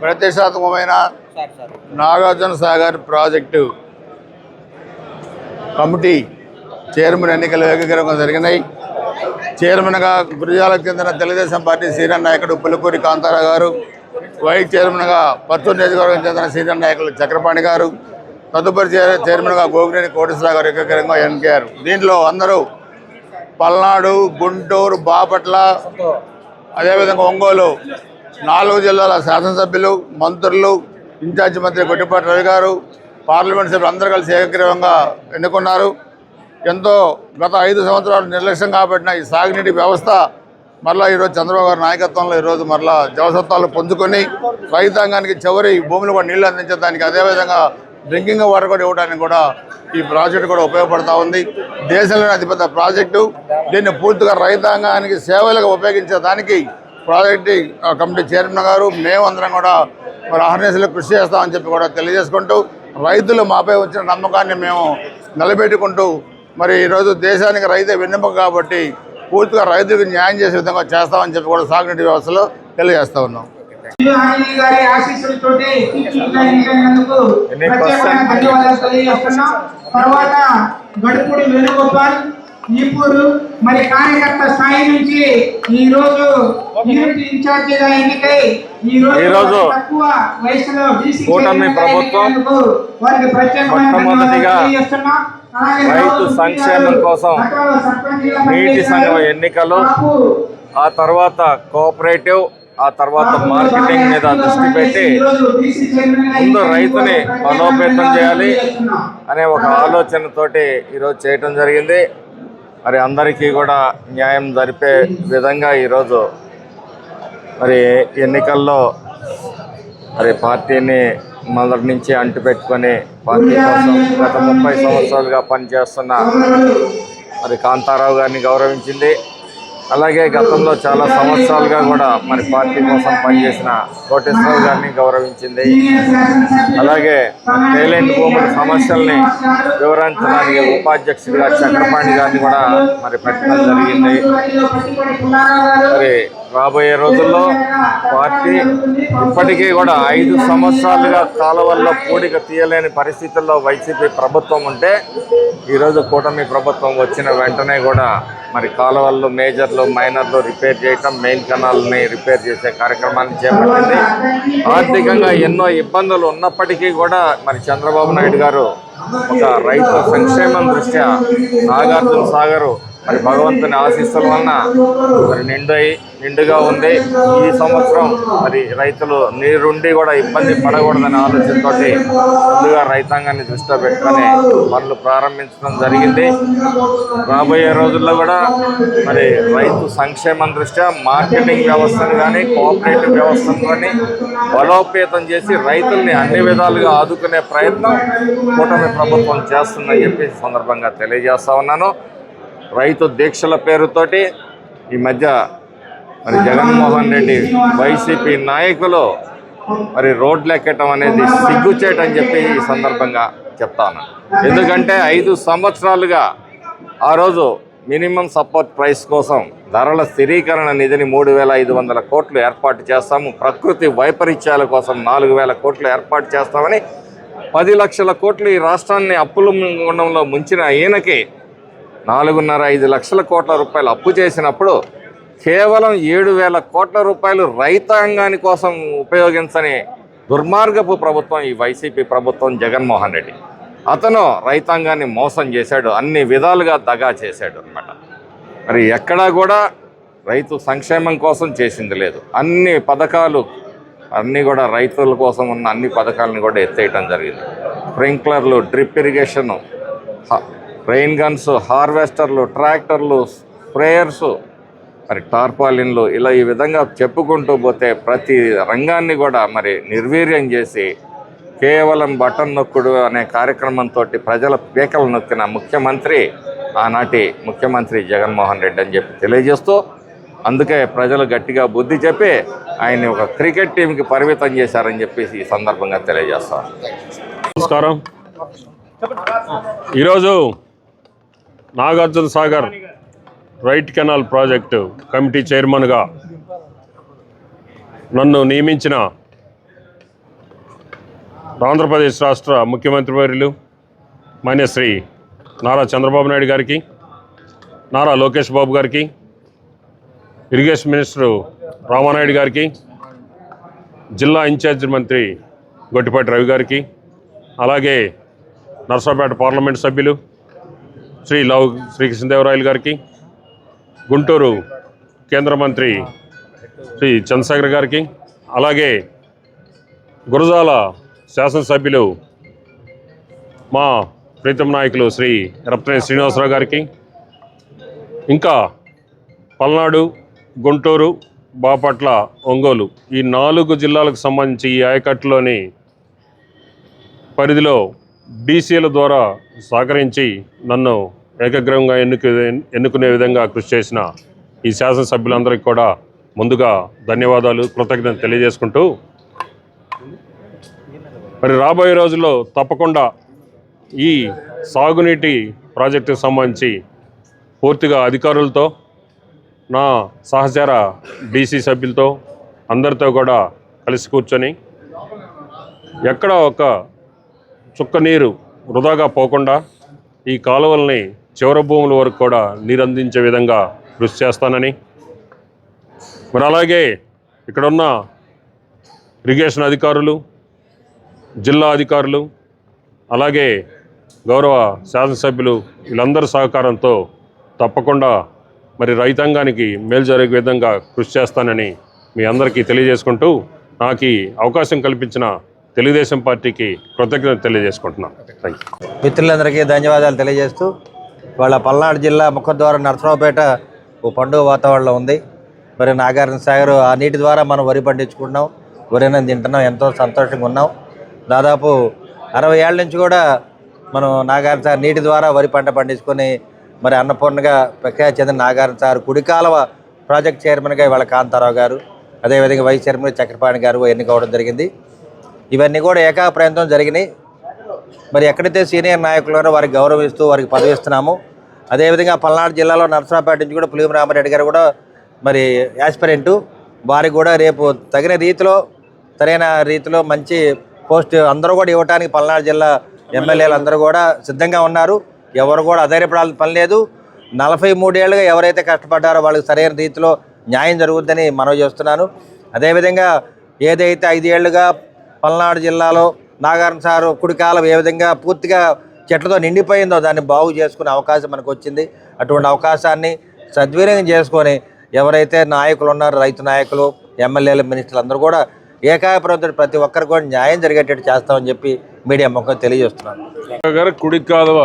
ప్రతిష్టాత్మకమైన Nagarjuna Sagar project committee chairman ఎన్నికలు ఏకగ్రహంగా జరిగినాయి. చైర్మన్గా గురిజాలకు చెందిన తెలుగుదేశం పార్టీ సీనియర్ నాయకుడు పులికూరి కాంతారావు గారు వైస్ చైర్మన్గా పత్తూరు నియోజకవర్గం చెందిన సీనియర్ నాయకులు చక్రపాణి గారు తదుపరి చైర్మన్గా గోగినేని కోటేశ్వరరావు గారు ఏకగ్రహంగా ఎన్నికయ్యారు దీంట్లో అందరూ పల్నాడు గుంటూరు బాపట్ల అదేవిధంగా ఒంగోలు నాలుగు జిల్లాల శాసనసభ్యులు మంత్రులు ఇన్ఛార్జి మంత్రి కొట్టిపాటి రవి గారు పార్లమెంట్ సభ్యులు అందరూ కలిసి ఏకగ్రీవంగా ఎన్నుకున్నారు. ఎంతో గత ఐదు సంవత్సరాలు నిర్లక్ష్యం కాబట్టిన ఈ సాగునీటి వ్యవస్థ మరలా ఈరోజు చంద్రబాబు గారి నాయకత్వంలో ఈరోజు మరలా జవసత్వాలు పొందుకొని రైతాంగానికి చివరి భూములు కూడా నీళ్ళు అందించడానికి అదేవిధంగా డ్రింకింగ్ వాటర్ కూడా ఇవ్వడానికి కూడా ఈ ప్రాజెక్టు కూడా ఉపయోగపడతా ఉంది. దేశంలోనే అతిపెద్ద ప్రాజెక్టు. దీన్ని పూర్తిగా రైతాంగానికి సేవలుగా ఉపయోగించేదానికి ప్రాజెక్ట్ ఆ, కమిటీ చైర్మన్ గారు మేమందరం కూడా మరి అహర్నిశలు కృషి చేస్తామని చెప్పి కూడా తెలియజేసుకుంటూ రైతులు మాపై వచ్చిన నమ్మకాన్ని మేము నిలబెట్టుకుంటూ మరి ఈరోజు దేశానికి రైతే వెన్నెముక కాబట్టి పూర్తిగా రైతులకు న్యాయం చేసే విధంగా చేస్తామని చెప్పి కూడా సాగునీటి వ్యవస్థలో తెలియజేస్తా ఉన్నాం. గారి ఆశీస్సులతోటి చీఫ్గా ఎన్నికైనందుకు ఎన్ని ప్రత్యేకమైన పర్సెంట్? ధన్యవాదాలు తెలియజేస్తున్నాం తర్వాత గడుపుడి వేణుగోపాల్ ఈపూరు మరి కార్యకర్త స్థాయి నుంచి ఈ రోజు యూనిట్ ఇన్ఛార్జిగా ఎన్నికై ఈ రోజు తక్కువ వయసులో బీసీ వారికి ప్రత్యేకమైన ధన్యవాదాలు తెలియజేస్తున్నాం. రైతు సంక్షేమం కోసం నీటి. సంఘం ఎన్నికలు ఆ తర్వాత కోఆపరేటివ్ ఆ తర్వాత మార్కెటింగ్ మీద దృష్టి పెట్టి ముందు రైతుని బలోపేతం చేయాలి అనే ఒక ఆలోచనతోటి ఈరోజు చేయటం జరిగింది. మరి అందరికీ కూడా న్యాయం జరిపే విధంగా ఈరోజు మరి ఎన్నికల్లో మరి పార్టీని మొదటి నుంచి అంటిపెట్టుకొని పార్టీ కోసం గత ముప్పై సంవత్సరాలుగా పనిచేస్తున్న మరి కాంతారావు గారిని గౌరవించింది. అలాగే గతంలో చాలా సంవత్సరాలుగా కూడా మరి పార్టీ కోసం పనిచేసిన కోటేశ్వరరావు గారిని గౌరవించింది. అలాగే టైలెంట్ భూముల సమస్యల్ని వివరించడానికి ఉపాధ్యక్షుడిగా చక్రపాణి గారిని కూడా మరి పెట్టడం జరిగింది. మరి రాబోయే రోజుల్లో పార్టీ ఇప్పటికీ కూడా ఐదు సంవత్సరాలుగా కాలువల్లో పూడిక తీయలేని పరిస్థితుల్లో వైసీపీ ప్రభుత్వం ఉంటే ఈరోజు కూటమి ప్రభుత్వం వచ్చిన వెంటనే కూడా మరి కాలువల్లో మేజర్లు మైనర్లు రిపేర్ చేయటం మెయిన్ కెనాల్ని రిపేర్ చేసే కార్యక్రమాన్ని చేపట్టింది. ఆర్థికంగా ఎన్నో ఇబ్బందులు ఉన్నప్పటికీ కూడా మరి చంద్రబాబు నాయుడు గారు ఒక రైతు సంక్షేమం దృష్ట్యా నాగార్జున సాగరు మరి భగవంతుని ఆశీస్సుల వలన మరి నిండై నిండుగా ఉంది. ఈ సంవత్సరం మరి రైతులు నీరుండి కూడా ఇబ్బంది పడకూడదనే ఆలోచనతో ముందుగా రైతాంగాన్ని దృష్టిలో పెట్టుకొని పనులు ప్రారంభించడం జరిగింది. రాబోయే రోజుల్లో కూడా మరి రైతు సంక్షేమం దృష్ట్యా మార్కెటింగ్ వ్యవస్థను కానీ కోఆపరేటివ్ వ్యవస్థను కానీ బలోపేతం చేసి రైతుల్ని అన్ని విధాలుగా ఆదుకునే ప్రయత్నం కూటమి ప్రభుత్వం చేస్తుందని చెప్పి సందర్భంగా తెలియజేస్తా ఉన్నాను. రైతు దీక్షల పేరుతోటి ఈ మధ్య మరి జగన్మోహన్ రెడ్డి వైసీపీ నాయకులు మరి రోడ్లు ఎక్కటం అనేది సిగ్గుచేటని చెప్పి ఈ సందర్భంగా చెప్తాను ఎందుకంటే ఐదు సంవత్సరాలుగా ఆ రోజు మినిమం సపోర్ట్ ప్రైస్ కోసం ధరల స్థిరీకరణ నిధిని మూడు వేల ఐదు వందల కోట్లు ఏర్పాటు చేస్తాము. ప్రకృతి వైపరీత్యాల కోసం నాలుగు వేల కోట్లు ఏర్పాటు చేస్తామని పది లక్షల కోట్లు ఈ రాష్ట్రాన్ని అప్పుల గుండంలో ముంచిన ఈయనకి నాలుగున్నర ఐదు లక్షల కోట్ల రూపాయలు అప్పు చేసినప్పుడు కేవలం ఏడు వేల కోట్ల రూపాయలు రైతాంగాని కోసం ఉపయోగించని దుర్మార్గపు ప్రభుత్వం ఈ వైసీపీ ప్రభుత్వం జగన్మోహన్ రెడ్డి. అతను రైతాంగాన్ని మోసం చేశాడు అన్ని విధాలుగా దగా చేశాడు అనమాట మరి ఎక్కడా కూడా రైతు సంక్షేమం కోసం చేసింది లేదు. అన్ని పథకాలు అన్నీ కూడా రైతుల కోసం ఉన్న అన్ని పథకాలను కూడా ఎత్తేయటం జరిగింది. స్ప్రింక్లర్లు డ్రిప్ ఇరిగేషన్ రెయిన్ గన్స్ హార్వెస్టర్లు ట్రాక్టర్లు స్ప్రేయర్స్ మరి టార్పాలిన్లు ఇలా ఈ విధంగా చెప్పుకుంటూ పోతే ప్రతి రంగాన్ని కూడా మరి నిర్వీర్యం చేసి కేవలం బటన్ నొక్కుడు అనే కార్యక్రమంతో ప్రజల పీకలు నొక్కిన ముఖ్యమంత్రి ఆనాటి ముఖ్యమంత్రి జగన్మోహన్ రెడ్డి అని చెప్పి తెలియజేస్తూ అందుకే ప్రజలు గట్టిగా బుద్ధి చెప్పి ఆయన్ని ఒక క్రికెట్ టీంకి పరిమితం చేశారని చెప్పేసి ఈ సందర్భంగా తెలియజేస్తాను నమస్కారం. ఈరోజు Nagarjuna Sagar right canal project committee చైర్మన్గా నన్ను నియమించిన ఆంధ్రప్రదేశ్ రాష్ట్ర ముఖ్యమంత్రి వర్యులు మాన్యశ్రీ నారా చంద్రబాబు నాయుడు గారికి నారా లోకేష్ బాబు గారికి ఇరిగేషన్ మినిస్టరు రామానాయుడు గారికి జిల్లా ఇన్ఛార్జ్ మంత్రి గొట్టిపాటి రవి గారికి అలాగే నర్సాపేట పార్లమెంట్ సభ్యులు శ్రీ లవ్ శ్రీకృష్ణదేవరాయలు గారికి గుంటూరు కేంద్ర మంత్రి శ్రీ చంద్రశేఖర్ గారికి అలాగే గురజాల శాసనసభ్యులు మా ప్రీతం నాయకులు శ్రీ రప్తనే శ్రీనివాసరావు గారికి ఇంకా పల్నాడు గుంటూరు బాపట్ల ఒంగోలు ఈ నాలుగు జిల్లాలకు సంబంధించి ఈ ఆయకట్టులోని పరిధిలో డీసీల ద్వారా సహకరించి నన్ను ఏకగ్రహంగా ఎన్నుకు ఎన్నుకునే విధంగా కృషి చేసిన ఈ శాసనసభ్యులందరికీ కూడా ముందుగా ధన్యవాదాలు కృతజ్ఞత తెలియజేసుకుంటూ మరి రాబోయే రోజుల్లో తప్పకుండా ఈ సాగునీటి ప్రాజెక్టుకు సంబంధించి పూర్తిగా అధికారులతో నా సహచార డీసీ సభ్యులతో అందరితో కూడా కలిసి కూర్చొని ఎక్కడ ఒక చుక్క నీరు వృధాగా పోకుండా ఈ కాలువల్ని చివరి భూముల వరకు కూడా నీరు అందించే విధంగా కృషి చేస్తానని. మరి అలాగే ఇక్కడున్న ఇరిగేషన్ అధికారులు జిల్లా అధికారులు అలాగే గౌరవ శాసనసభ్యులు వీళ్ళందరి సహకారంతో తప్పకుండా మరి రైతాంగానికి మేలు జరిగే విధంగా కృషి చేస్తానని మీ అందరికీ తెలియజేసుకుంటూ నాకు అవకాశం కల్పించిన తెలుగుదేశం పార్టీకి కృతజ్ఞత తెలియజేసుకుంటున్నాం. థ్యాంక్ యూ మిత్రులందరికీ ధన్యవాదాలు తెలియజేస్తూ వాళ్ళ పల్నాడు జిల్లా ముఖద్వారం నరసరావుపేట ఓ పండుగ వాతావరణంలో ఉంది. మరి నాగార్జున సాగర్ ఆ నీటి ద్వారా మనం వరి పండించుకుంటున్నాం. వరిని తింటున్నాం. ఎంతో సంతోషంగా ఉన్నాం. దాదాపు అరవై ఏళ్ళ నుంచి కూడా మనం నాగార్జున సాగర్ నీటి ద్వారా వరి పంట పండించుకొని మరి అన్నపూర్ణగా ప్రఖ్యాతి చెందిన నాగార్జున సాగర్ కుడికాలవ ప్రాజెక్ట్ చైర్మన్గా ఇవాళ కాంతారావు గారు అదేవిధంగా వైస్ చైర్మన్ చక్రపాణి గారు ఎన్నికవడం జరిగింది. ఇవన్నీ కూడా ఏకాప్రయంతం జరిగినాయి. మరి ఎక్కడైతే సీనియర్ నాయకులు ఉన్నారో వారికి గౌరవిస్తూ వారికి పదవిస్తున్నాము అదేవిధంగా పల్నాడు జిల్లాలో నరసరాపేట నుంచి కూడా పులిమి రామారెడ్డి గారు కూడా మరి యాస్పిరెంటు. వారికి కూడా రేపు తగిన రీతిలో సరైన రీతిలో మంచి పోస్ట్ అందరూ కూడా ఇవ్వడానికి పల్నాడు జిల్లా ఎమ్మెల్యేలు అందరూ కూడా సిద్ధంగా ఉన్నారు. ఎవరు కూడా అధైర్యపడాల్సిన పని లేదు. నలభై మూడేళ్ళుగా ఎవరైతే కష్టపడ్డారో వాళ్ళకి సరైన రీతిలో న్యాయం జరుగుద్దని మనవి చేస్తున్నాను. అదేవిధంగా ఏదైతే ఐదేళ్ళుగా పల్నాడు జిల్లాలో నాగార్జున సారు కుడికాలం ఏ విధంగా పూర్తిగా చెట్లతో నిండిపోయిందో దాన్ని బాగు చేసుకునే అవకాశం మనకు వచ్చింది. అటువంటి అవకాశాన్ని సద్వినియోగం చేసుకొని ఎవరైతే నాయకులు ఉన్నారో రైతు నాయకులు ఎమ్మెల్యేలు మినిస్టర్లు అందరూ కూడా ఏకాభిప్రాయంతో ప్రతి ఒక్కరికి కూడా న్యాయం జరిగేటట్టు చేస్తామని చెప్పి మీడియా ముఖం తెలియజేస్తున్నాను. గారు కుడి కాలువ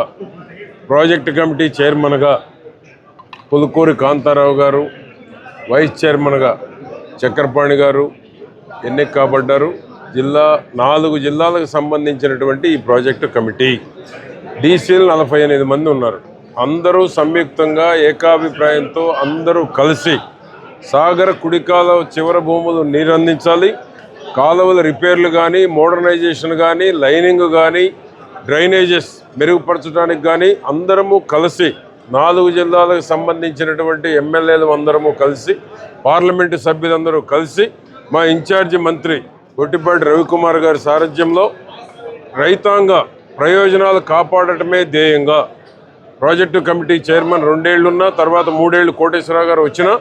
ప్రాజెక్టు కమిటీ చైర్మన్గా పులుకూరి కాంతారావు గారు వైస్ చైర్మన్గా చక్రపాణి గారు ఎన్నిక కాబడ్డారు. జిల్లా నాలుగు జిల్లాలకు సంబంధించినటువంటి ఈ ప్రాజెక్టు కమిటీ. డీసీలు నలభై ఎనిమిది మంది ఉన్నారు. అందరూ సంయుక్తంగా ఏకాభిప్రాయంతో అందరూ కలిసి సాగర కుడి చివర చివరి భూములు నీరు అందించాలి కాలువల రిపేర్లు కానీ మోడర్నైజేషన్ కానీ లైనింగ్ కానీ డ్రైనేజెస్ మెరుగుపరచడానికి కానీ అందరము కలిసి నాలుగు జిల్లాలకు సంబంధించినటువంటి ఎమ్మెల్యేలు అందరము కలిసి పార్లమెంటు సభ్యులందరూ కలిసి మా ఇన్ఛార్జి మంత్రి కొట్టిపాటి రవికుమార్ గారి సారథ్యంలో రైతాంగ ప్రయోజనాలు కాపాడటమే ధ్యేయంగా ప్రాజెక్టు కమిటీ చైర్మన్ రెండేళ్ళున్నా తర్వాత మూడేళ్ళు కోటేశ్వరరావు గారు వచ్చినా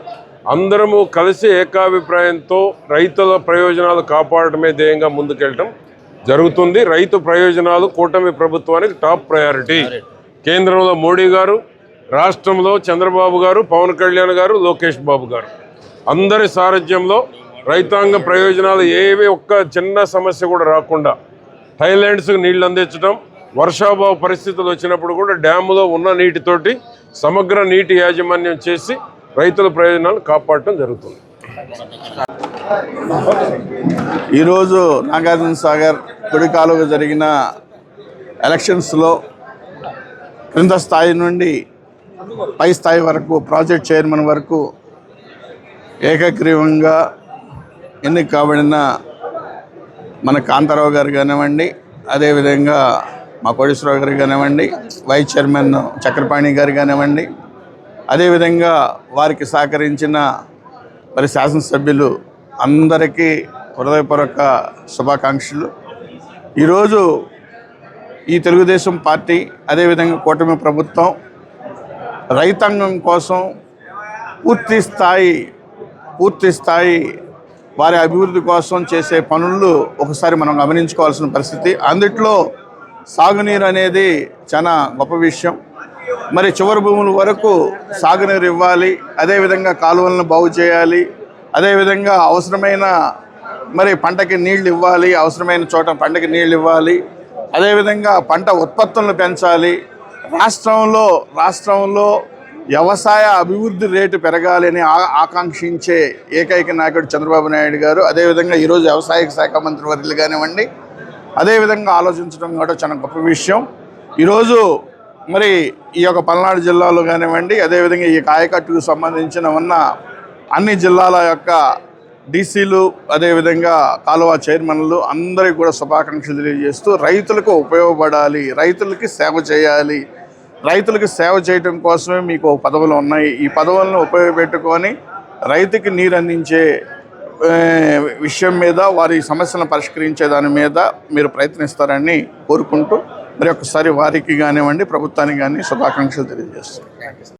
అందరము కలిసి ఏకాభిప్రాయంతో రైతుల ప్రయోజనాలు కాపాడటమే ధ్యేయంగా ముందుకెళ్ళటం జరుగుతుంది. రైతు ప్రయోజనాలు కూటమి ప్రభుత్వానికి టాప్ ప్రయారిటీ. కేంద్రంలో మోడీ గారు రాష్ట్రంలో చంద్రబాబు గారు పవన్ కళ్యాణ్ గారు లోకేష్ బాబు గారు. అందరి సారథ్యంలో రైతాంగ ప్రయోజనాలు ఏవి ఒక్క చిన్న సమస్య కూడా రాకుండా హైలాండ్స్కి నీళ్ళు అందించడం వర్షాభావ పరిస్థితులు వచ్చినప్పుడు కూడా డ్యాములో ఉన్న నీటితోటి సమగ్ర నీటి యాజమాన్యం చేసి రైతుల ప్రయోజనాలు కాపాడటం జరుగుతుంది. ఈరోజు నాగార్జున సాగర్ కుడి కాలువకు జరిగిన ఎలక్షన్స్లో క్రింద స్థాయి నుండి పై స్థాయి వరకు ప్రాజెక్ట్ చైర్మన్ వరకు ఏకగ్రీవంగా ఎన్నిక కాబడిన మన కాంతారావు గారు కానివ్వండి అదేవిధంగా మా కోటేశ్వరరావు గారు కానివ్వండి వైస్ చైర్మన్ చక్రపాణి గారు కానివ్వండి అదేవిధంగా వారికి సహకరించిన మరి శాసనసభ్యులు అందరికీ హృదయపూర్వక శుభాకాంక్షలు. ఈరోజు ఈ తెలుగుదేశం పార్టీ అదేవిధంగా కూటమి ప్రభుత్వం రైతాంగం కోసం పూర్తి స్థాయి పూర్తి స్థాయి వారి అభివృద్ధి కోసం చేసే పనులు ఒకసారి మనం గమనించుకోవాల్సిన పరిస్థితి. అందుట్లో సాగునీరు అనేది చాలా గొప్ప విషయం. మరి చివరి భూముల వరకు సాగునీరు ఇవ్వాలి అదేవిధంగా కాలువలను బాగు చేయాలి అదేవిధంగా అవసరమైన మరి పంటకి నీళ్ళు ఇవ్వాలి అవసరమైన చోట పంటకి నీళ్ళు ఇవ్వాలి అదేవిధంగా పంట ఉత్పత్తులను పెంచాలి. రాష్ట్రంలో రాష్ట్రంలో వ్యవసాయ అభివృద్ధి రేటు పెరగాలని ఆ- ఆకాంక్షించే ఏకైక నాయకుడు చంద్రబాబు నాయుడు గారు. అదేవిధంగా ఈరోజు వ్యవసాయ శాఖ మంత్రి వర్యులు కానివ్వండి అదేవిధంగా ఆలోచించడం కూడా చాలా గొప్ప విషయం. ఈరోజు మరి ఈ యొక్క పల్నాడు జిల్లాలో కానివ్వండి అదేవిధంగా ఈ కాయకట్టుకు సంబంధించిన ఉన్న అన్ని జిల్లాల యొక్క డీసీలు అదేవిధంగా కాలువ చైర్మన్లు అందరికీ కూడా శుభాకాంక్షలు తెలియజేస్తూ రైతులకు ఉపయోగపడాలి రైతులకి సేవ చేయాలి రైతులకు సేవ చేయడం కోసమే మీకు పదవులు ఉన్నాయి. ఈ పదవులను ఉపయోగపెట్టుకొని రైతుకి నీరు అందించే విషయం మీద వారి సమస్యలను పరిష్కరించే దాని మీద మీరు ప్రయత్నిస్తారని కోరుకుంటూ మరి ఒకసారి వారికి కానివ్వండి ప్రభుత్వానికి కానీ శుభాకాంక్షలు తెలియజేస్తాను